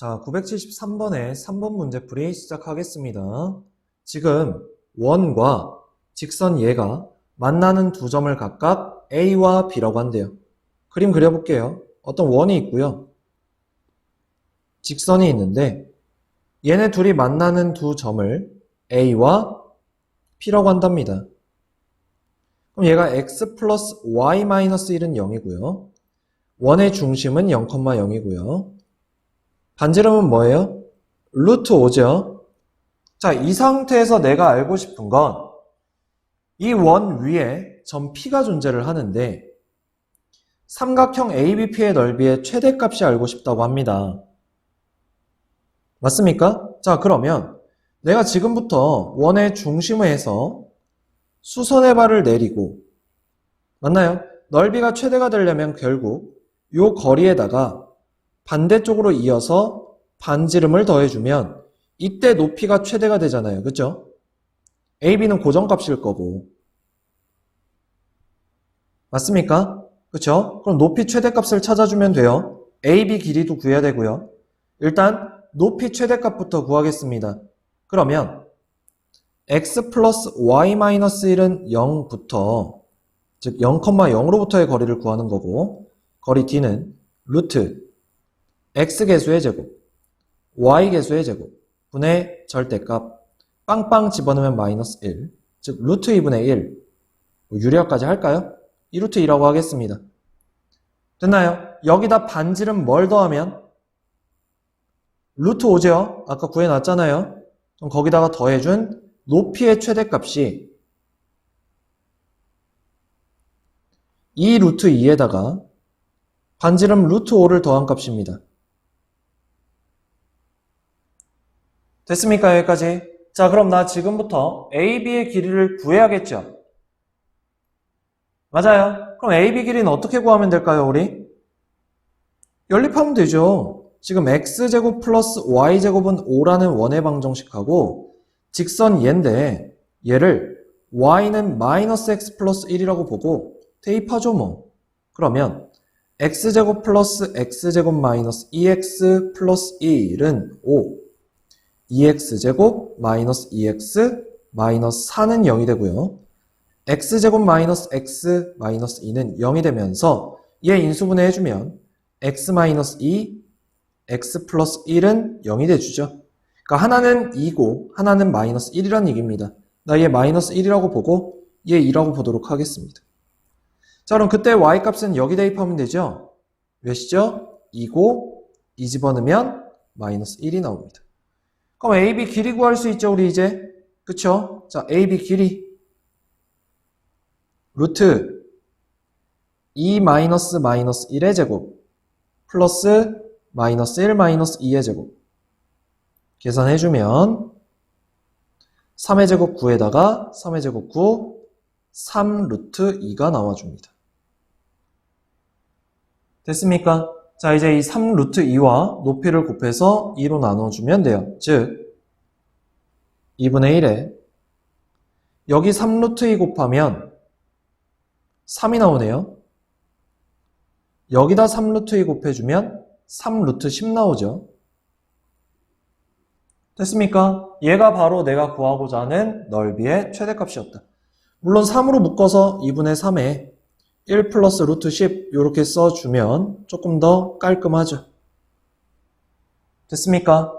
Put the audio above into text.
자, 973번의 3번 문제풀이 시작하겠습니다. 지금 원과 직선 얘가 만나는 두 점을 각각 A와 B라고 한대요. 그림 그려볼게요. 어떤 원이 있고요. 직선이 있는데 얘네 둘이 만나는 두 점을 A와 P라고 한답니다. 그럼 얘가 x 플러스 y 마이너스 1은 0이고요. 원의 중심은 0,0이고요. 반지름은 뭐예요? 루트 5죠. 자, 이 상태에서 내가 알고 싶은 건 이 원 위에 점 P가 존재를 하는데 삼각형 ABP의 넓이의 최대값이 알고 싶다고 합니다. 맞습니까? 자, 그러면 내가 지금부터 원의 중심을 해서 수선의 발을 내리고 맞나요? 넓이가 최대가 되려면 결국 요 거리에다가 반대쪽으로 이어서 반지름을 더해주면 이때 높이가 최대가 되잖아요. 그죠? AB는 고정값일 거고 맞습니까? 그쵸? 그럼 높이 최대값을 찾아주면 돼요. AB 길이도 구해야 되고요. 일단 높이 최대값부터 구하겠습니다. 그러면 x 플러스 y 마이너스 1은 0부터 즉 0,0으로부터의 거리를 구하는 거고 거리 d는 루트 x 개수의 제곱 y 개수의 제곱 분의 절대값 빵빵 집어넣으면 마이너스 1, 즉 루트 2분의 1뭐 유리화까지 할까요? 2루트 2라고 하겠습니다. 됐나요? 여기다 반지름 뭘 더하면 루트 5죠? 아까 구해놨잖아요. 그럼 거기다가 더해준 높이의 최대값이 2 루트 2에다가 반지름 루트 5를 더한 값입니다. 됐습니까? 여기까지? 자, 그럼 나 지금부터 AB의 길이를 구해야겠죠? 맞아요. 그럼 AB 길이는 어떻게 구하면 될까요, 우리? 연립하면 되죠. 지금 x제곱 플러스 y제곱은 5라는 원의 방정식하고 직선 얘인데 얘를 y는 마이너스 x 플러스 1이라고 보고 대입하죠 뭐. 그러면 x제곱 플러스 x제곱 마이너스 2x 플러스 1은 5 2x제곱 마이너스 2x 마이너스 4는 0이 되고요. x제곱 마이너스 x 마이너스 2는 0이 되면서 얘 인수분해 해주면 x 마이너스 2, x 플러스 1은 0이 돼주죠. 그러니까 하나는 2고 하나는 마이너스 1이라는 얘기입니다. 나 얘 마이너스 1이라고 보고 얘 2라고 보도록 하겠습니다. 자 그럼 그때 y값은 여기 대입하면 되죠. 몇이죠? 2고 2 집어넣으면 마이너스 1이 나옵니다. 그럼 AB 길이 구할 수 있죠 우리 이제 그쵸? 자 AB 길이 루트 2 마이너스 마이너스 1의 제곱 플러스 마이너스 1 마이너스 2의 제곱 계산해주면 3의 제곱 9에다가 3의 제곱 9 3 루트 2가 나와줍니다. 됐습니까? 자 이제 이 3 루트 2와 높이를 곱해서 2로 나눠주면 돼요. 즉 2분의 1에 여기 3 루트 2 곱하면 3이 나오네요. 여기다 3 루트 2 곱해주면 3 루트 10 나오죠. 됐습니까? 얘가 바로 내가 구하고자 하는 넓이의 최대값이었다. 물론 3으로 묶어서 2분의 3에 1 플러스 루트 10 이렇게 써주면 조금 더 깔끔하죠. 됐습니까?